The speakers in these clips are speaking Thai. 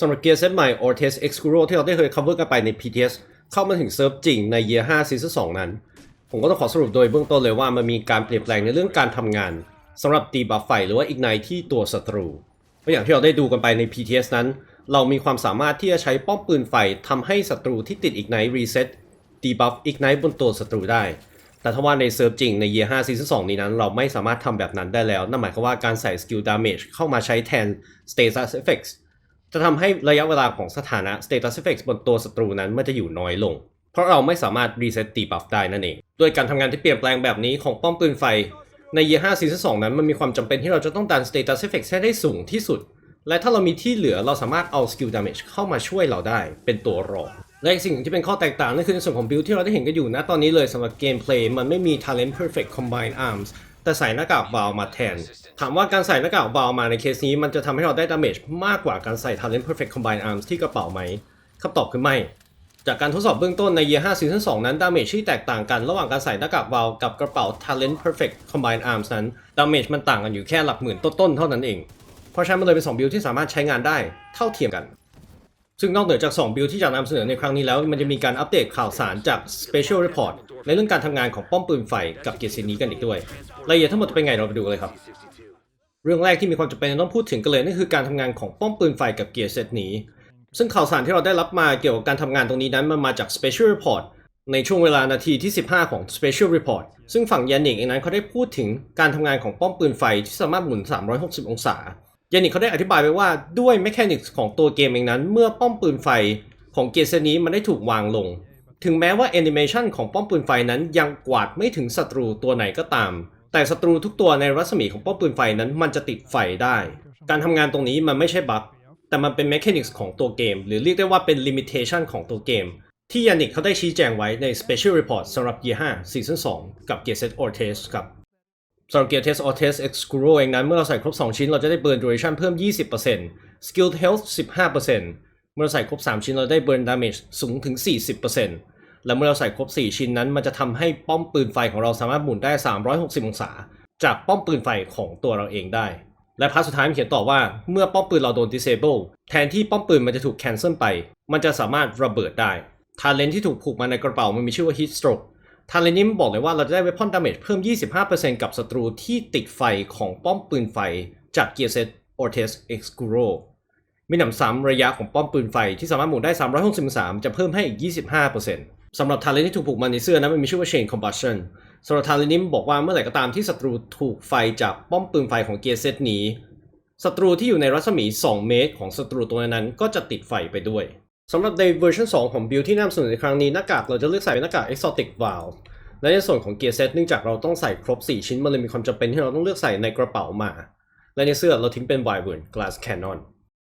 สำหรับเกียร์เซตใหม่ Ortes X Guru ที่เราได้เคย cover กันไปใน PTS เข้ามาถึงเซิร์ฟจริงใน Year 5 Season 2 นั้น ผมก็ต้องขอสรุปโดยเบื้องต้นเลยว่ามันมีการเปลี่ยนแปลงในเรื่องการทำงานสำหรับตีบัฟไฟหรือว่า Ignite ที่ตัวศัตรูเพราะอย่างที่เราได้ดูกันไปใน PTS นั้น เรามีความสามารถที่จะใช้ป้อมปืนไฟทำให้ศัตรูที่ติด Ignite Reset ตีบัฟ Ignite บนตัวศัตรูได้ แต่ถ้าว่าในเซิร์ฟจริงใน Year 5 Season 2 นี้นั้น เราไม่สามารถทำแบบนั้นได้แล้ว นั่นหมายความว่าการใส่ Skill Damage เข้ามาใช้แทน Status Effects จะทำให้ระยะเวลาของสถานะ Status Effects บนตัวศัตรูนั้นมันจะอยู่น้อยลง เพราะเราไม่สามารถ reset ตีบัฟได้นั่นเอง ด้วยการทำงานที่เปลี่ยนแปลงแบบนี้ของป้อมปืนไฟ ใน Year 5 Season 2นั้นมันมีความจำเป็นที่เราจะต้องดัน Status Effects ให้ได้สูงที่สุด และถ้าเรามีที่เหลือเราสามารถเอา Skill Damage เข้ามาช่วยเราได้เป็นตัวรองและสิ่งที่เป็นข้อแตกต่างนั่นคือในส่วนของ build ที่เราได้เห็นกันอยู่นะตอนนี้เลยสำหรับ Gameplay มันไม่มี Talent Perfect Combine Arms แต่ใส่หน้ากากวาลมาแทน ถามว่าการใส่หน้ากากวาลมาในเคสนี้มันจะทำให้เราได้ดาเมจมากกว่าการใส่ Talent Perfect Combine Arms ที่กระเป๋าไหมคำตอบคือไม่ จากการทดสอบเบื้องต้นใน Year 5 Season 2 นั้นดาเมจที่แตกต่างกันระหว่างการใส่หน้ากากวาลกับกระเป๋า Talent Perfect Combine Arms นั้นดาเมจมันต่างกันอยู่แค่หลักหมื่นต้นๆเท่านั้นเอง เพราะฉะนั้นมันเลยเป็น2บิลที่สามารถใช้งานได้เท่าเทียมกัน ซึ่งนอกเหนือจาก 2 บิลที่จะนำเสนอในครั้งนี้แล้ว มันจะมีการอัปเดตข่าวสารจาก Special Report ในเรื่องการทำงานของป้อมปืนไฟกับเกียร์ซีนี้กันอีกด้วยรายละเอียดทั้งหมดจะเป็นไงเราไปดูกันเลยครับ เรื่องแรกที่มีความจำเป็นต้องพูดถึงกันเลยนั่นคือการทำงานของป้อมปืนไฟกับเกียร์เซตนี้ ซึ่งข่าวสารที่เราได้รับมาเกี่ยวกับการทำงานตรงนี้นั้นมันมาจาก Special Report ในช่วงเวลานาทีที่ 15 ของ Special Report ซึ่งฝั่งยานิกเองนั้นเขาได้พูดถึงการทำงานของป้อมปืนไฟที่สามารถหมุน 360 องศา ยานิกเขาได้อธิบายไว้ว่าด้วยแมคานิกส์ของตัวเกมเองนั้น เมื่อป้อมปืนไฟของเกมเซตนี้มันได้ถูกวางลง ถึงแม้ว่าแอนิเมชันของป้อมปืนไฟนั้นยังกวาดไม่ถึงศัตรูตัวไหนก็ตาม แต่ศัตรูทุกตัวในรัศมีของป้อมปืนไฟนั้นมันจะติดไฟได้ การทำงานตรงนี้มันไม่ใช่บั๊กแต่มันเป็นแมคานิกส์ของตัวเกม หรือเรียกได้ว่าเป็นลิมิเ t ชันของตัวเกม ที่ยานิกเขาได้ชี้แจงไว้ใน Special Report สำหรับ Year 5 Season 2 กับ Gear Set Ortes ครับ สำหรับ Gear Test or Test X Guru เองนั้น เมื่อเราใส่ครบ 2 ชิ้น เราจะได้เบิร์น duration เพิ่ม 20% Skill Health 15%เมื่อเราใส่ครบ 3 ชิ้นเราได้เบิร์น damage สูงถึง 40%และเมื่อเราใส่ครบ 4 ชิ้นนั้น มันจะทำให้ป้อมปืนไฟของเราสามารถหมุนได้ 360 องศา จากป้อมปืนไฟของตัวเราเองได้ และพาร์ทสุดท้ายมันเขียนต่อว่าเมื่อป้อมปืนเราโดน disable แทนที่ป้อมปืนมันจะถูก cancel ไป มันจะสามารถระเบิดได้ทาเลนที่ถูกผูกมาในกระเป๋ามันมีชื่อว่า heat stroke ทางเลนนี้มันบอกเลยว่าเราจะได้ weapon damage เพิ่ม 25%กับศัตรูที่ติดไฟของป้อมปืนไฟจาก Gear Set Ortes X Guru มีหนำซ้ำระยะของป้อมปืนไฟที่สามารถหมุนได้ 360องศาจะเพิ่มให้อีก 25%สำหรับทาเลนที่ถูกผูกมาในเสื้อนั้นมันมีชื่อว่า Chain Combustion สำหรับทาเลนนี้มันบอกว่าเมื่อไหร่ก็ตามที่ศัตรูถูกไฟจากป้อมปืนไฟของ Gear Set นี้ศัตรูที่อยู่ในรัศมี 2 เมตร ของศัตรูตัวนั้นก็จะติดไฟไปด้วย สำหรับในเวอร์ชัน2 ของบิลที่นำเสนอในครั้งนี้หน้ากากเราจะเลือกใส่เป็นหน้ากาก Exotic Valve และในส่วนของเกียร์เซตเนื่องจากเราต้องใส่ครบ 4 ชิ้นมันเลยมีความจำเป็นที่เราต้องเลือกใส่ในกระเป๋ามา และในเสื้อเราทิ้งเป็น Wyvern Glass Cannon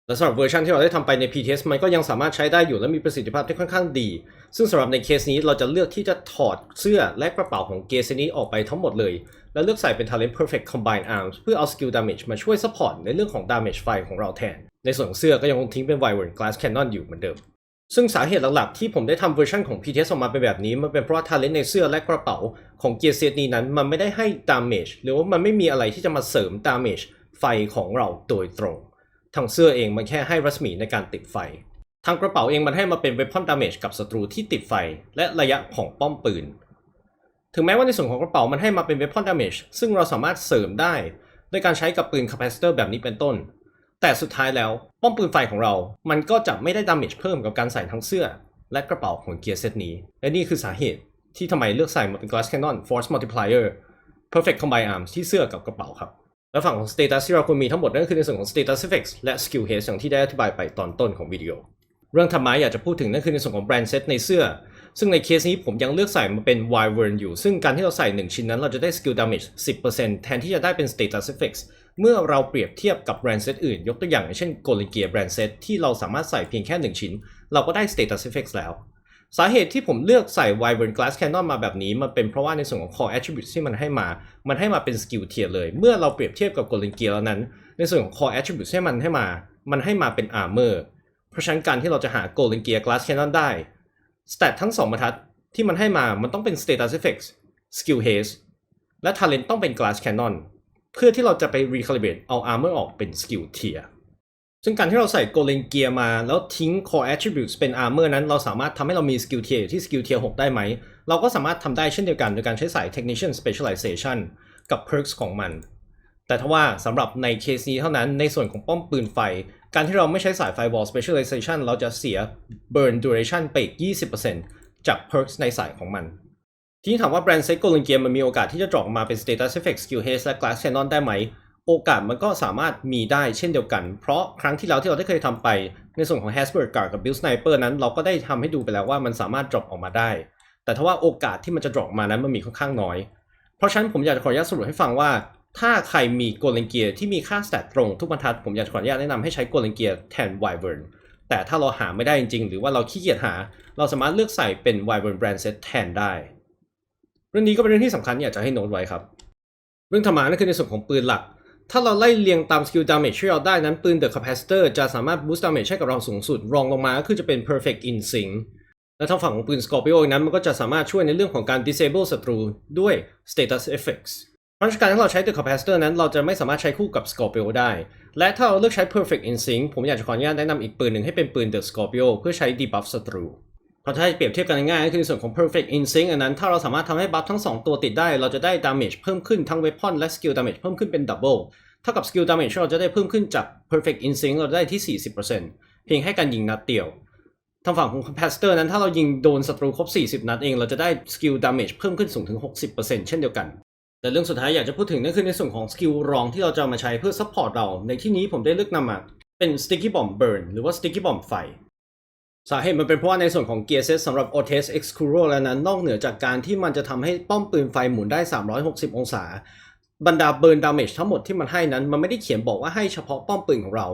และสำหรับเวอร์ชันที่เราได้ทำไปใน PTS มันก็ยังสามารถใช้ได้อยู่และมีประสิทธิภาพที่ค่อนข้างดี ซึ่งสำหรับในเคสนี้เราจะเลือกที่จะถอดเสื้อและกระเป๋าของเกียร์เซตนี้ออกไปทั้งหมดเลย และเลือกใส่เป็น Talent Perfect Combine Arms เพื่อเอา Skill Damage มาช่วย support ในเรื่องของ Damage ไฟของเราแทน ในส่วนของเสื้อก็ยังคงทิ้งเป็น Wyvern Glass Cannon อยู่เหมือนเดิม ซึ่งสาเหตุหลักๆ ที่ผมได้ทำเวอร์ชันของ PTS ออกมาเป็นแบบนี้ มันเป็นเพราะว่าทาเลนในเสื้อและกระเป๋าของเกียร์เซตนี้นั้น มันไม่ได้ให้ดาเมจหรือว่ามันไม่มีอะไรที่จะมาเสริมดาเมจไฟของเราโดยตรง ทางเสื้อเองมันแค่ให้รัศมีในการติดไฟ ทางกระเป๋าเองมันให้มาเป็นเวพอนดาเมจกับศัตรูที่ติดไฟและระยะของป้อมปืน ถึงแม้ว่าในส่วนของกระเป๋ามันให้มาเป็นเวพอนดาเมจซึ่งเราสามารถเสริมได้ด้วยการใช้กับปืนคาปาซิเตอร์แบบนี้เป็นต้น แต่สุดท้ายแล้วป้อมปืนไฟของเรา มันก็จะไม่ได้ดาเมจเพิ่มกับการใส่ทั้งเสื้อ และกระเป๋าของเกียร์เซตนี้ และนี่คือสาเหตุที่ทำไมเลือกใส่มาเป็น Glass Cannon Force Multiplier Perfect Combine Arms ที่เสื้อกับกระเป๋าครับ และฝั่งของ Status ที่เราควรมีทั้งหมดนั่นคือในส่วนของ Status Effects และ Skill h a s t อย่างที่ได้อธิบายไปตอนต้นของวิดีโอ เรื่องธรรมะอยากจะพูดถึงนั่นคือในส่วนของ Brand Set ในเสื้อ ซึ่งในเคสนี้ผมยังเลือกใส่มาเป็น Wyvern อยู่ ซึ่งการที่เราใส่ 1 ชิ้นนั้นเราจะได้ Skill Damage 10%แทนที่จะได้เป็น Status Effects เมื่อเราเปรียบเทียบกับแบรนด์เซตอื่น ยกตัวอย่างเช่น g o l i n g e a r แบรนด์เซตที่เราสามารถใส่เพียงแค่ 1 ชิ้น เราก็ได้ Status Effects แล้ว สาเหตุที่ผมเลือกใส่ Wyvern Glass Cannon มาแบบนี้ มันเป็นเพราะว่าในส่วนของ Core Attributes ที่มันให้มา มันให้มาเป็น Skill Tier เลย เมื่อเราเปรียบเทียบกับ g o l i n g e a r แล้วนั้น ในส่วนของ Core Attributes ที่มันให้มา มันให้มาเป็น Armor เพราะฉะนั้นการที่เราจะหา g o l i n g e a r Glass Cannon ได้ Stat ทั้ง2บรรทัดที่มันให้มา มันต้องเป็น Status Effects Skill Haste และ Talent ต้องเป็น Glass Cannon เพื่อที่เราจะไป recalibrate เอา armor ออกเป็น skill tier ซึ่งการที่เราใส่โกเลนเกียร์มาแล้วทิ้ง core attributes เป็น armor นั้น เราสามารถทำให้เรามี skill tier อยู่ที่ skill tier 6 ได้ไหม เราก็สามารถทำได้เช่นเดียวกันโดยการใช้สาย technician specialization กับ perks ของมัน แต่ถ้าว่าสำหรับในเคสนี้เท่านั้นในส่วนของป้อมปืนไฟ การที่เราไม่ใช้สาย firewall specialization เราจะเสีย burn duration ไปอีก 20%จาก perks ในสายของมัน ทีนี้ถามว่าแบรนด์เซ็ตโกลเกียมันมีโอกาสที่จะดรอปมาเป็น status effect skill h a s e และ glass cannon ได้ไหม โอกาสมันก็สามารถมีได้เช่นเดียวกัน เพราะครั้งที่แล้วที่เราได้เคยทำไปในส่วนของ Hasbro Guard กับ Build Sniper นั้น เราก็ได้ทำให้ดูไปแล้วว่ามันสามารถ drop ออกมาได้ แต่ถ้าว่าโอกาสที่มันจะ drop มานั้นมันมีค่อนข้างน้อย เพราะฉะนั้นผมอยากจะขออนุญาตสรุปให้ฟังว่า ถ้าใครมีโกลเกียที่มีค่า stat ตรงทุกบรรทัดผมอยากจะขออนุญาตแนะนำให้ใช้โกลเกียแทน Wyvern แต่ถ้าเราหาไม่ได้จริงๆ หรือว่าเราขี้เกียจหา เราสามารถเลือกใส่เป็น Wyvern Brand Set แทนได้ รื่องนี้ก็เป็นเรื่องที่สำคัญที่อยากจะให้โน้ตไว้ครับ เรื่องธรรมะนั่นคือในส่วนของปืนหลัก ถ้าเราไล่เรียงตามสกิลดาเมจที่เราได้นั้นปืน The Capacitor จะสามารถ boost damage ให้กับเราสูงสุด รองลงมาก็คือจะเป็น Perfect in Sync และทางฝั่งของปืน Scorpio นั้นมันก็จะสามารถช่วยในเรื่องของการ disable ศัตรูด้วย status effects เพราะฉะนั้นกาเราใช้ The Capacitor นั้นเราจะไม่สามารถใช้คู่กับ Scorpio ได้ และถ้าเราเลือกใช้ Perfect in Sync ผมอยากจะขออนุญาตแนะนำอีกปืนหนึ่งให้เป็นปืน The Scorpio เพื่อใช้ debuff ศัตรู เพราะถ้าเปรียบเทียบกันง่ายก็คือในส่วนของ perfect in sync อันนั้น ถ้าเราสามารถทำให้บัฟทั้ง 2 ตัวติดได้ เราจะได้ damage เพิ่มขึ้นทั้ง weapon และ skill damage เพิ่มขึ้นเป็น double เท่ากับ skill damage ที่เราจะได้เพิ่มขึ้นจาก perfect in sync เราได้ที่ 40%เพียงแค่การยิงนัดเดียวทางฝั่งของ capacitor นั้นถ้าเรายิงโดนศัตรูครบ 40 นัดเอง เราจะได้ skill damage เพิ่มขึ้นสูงถึง 60%เช่นเดียวกันแต่เรื่องสุดท้ายอยากจะพูดถึงนั่นคือในส่วนของสกิลรองที่เราจะมาใช้เพื่อ support เรา ในที่นี้ผมได้เลือกนำมาเป็น sticky bomb burn หรือว่า sticky bomb ไฟ สาเหตุมันเป็นเพราะว่าในส่วนของเกียร์เซตสำหรับ o t e s X c u r o แล้วนั้นนอกเหนือจากการที่มันจะทำให้ป้อมปืนไฟหมุนได้ 360 องศา บรรดาเบิร์นดาเมจทั้งหมดที่มันให้นั้น มันไม่ได้เขียนบอกว่าให้เฉพาะป้อมปืนของเรา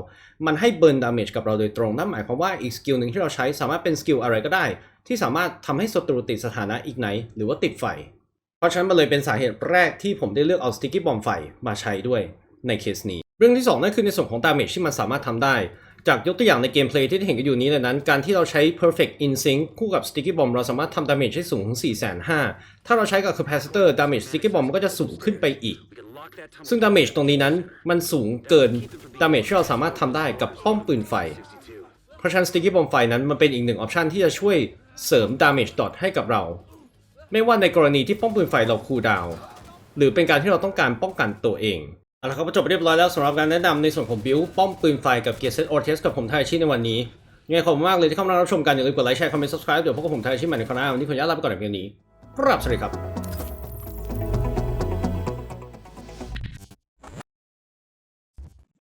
มันให้เบิร์นดาเมจกับเราโดยตรง นั่นหมายความว่าอีกสกิลหนึ่งที่เราใช้สามารถเป็นสกิลอะไรก็ได้ ที่สามารถทำให้ศัตรูติดสถานะอีกไหน หรือว่าติดไฟ เพราะฉะนั้นมันเลยเป็นสาเหตุแรกที่ผมได้เลือกเอาสติกกี้บอมไฟมาใช้ด้วยในเคสนี้ เรื่องที่2นั่นคือในส่วนของดาเมจที่มันสามารถทำได้ จากยกตัวอย่างในเกมเพลย์ที่ได้เห็นกันอยู่นี้เลยนั้น การที่เราใช้ perfect in sync คู่กับ sticky bomb เราสามารถทำดาเมจให้สูงถึง 4,500 ถ้าเราใช้กับ capacitor ดาเมจ sticky bomb มันก็จะสูงขึ้นไปอีก ซึ่งดาเมจตรงนี้นั้นมันสูงเกินดาเมจที่เราสามารถทำได้กับป้อมปืนไฟ เพราะฉะนั้น sticky bomb ไฟนั้นมันเป็นอีกหนึ่งออปชันที่จะช่วยเสริม damage dot ให้กับเรา ไม่ว่าในกรณีที่ป้อมปืนไฟเราคูลดาวหรือเป็นการที่เราต้องการป้องกันตัวเอง เอาละครับจบไปเรียบร้อยแล้วสำหรับการแนะนำในส่วนของบิวป้อมปืนไฟกับเกียร์เซตออร์เทสกับผมไทยชิในวันนี้ยังไงขอบคุณมากเลยที่เข้ามารับชมกันอย่าลืมกดไลค์แชร์คอมเมนต์ subscribe เดี๋ยวพบกับผมไทยชิใหม่ในครั้งหน้าวันนี้ขออนุญาตลาไปก่อนในเพียงนี้ ครับสวัสดีครับ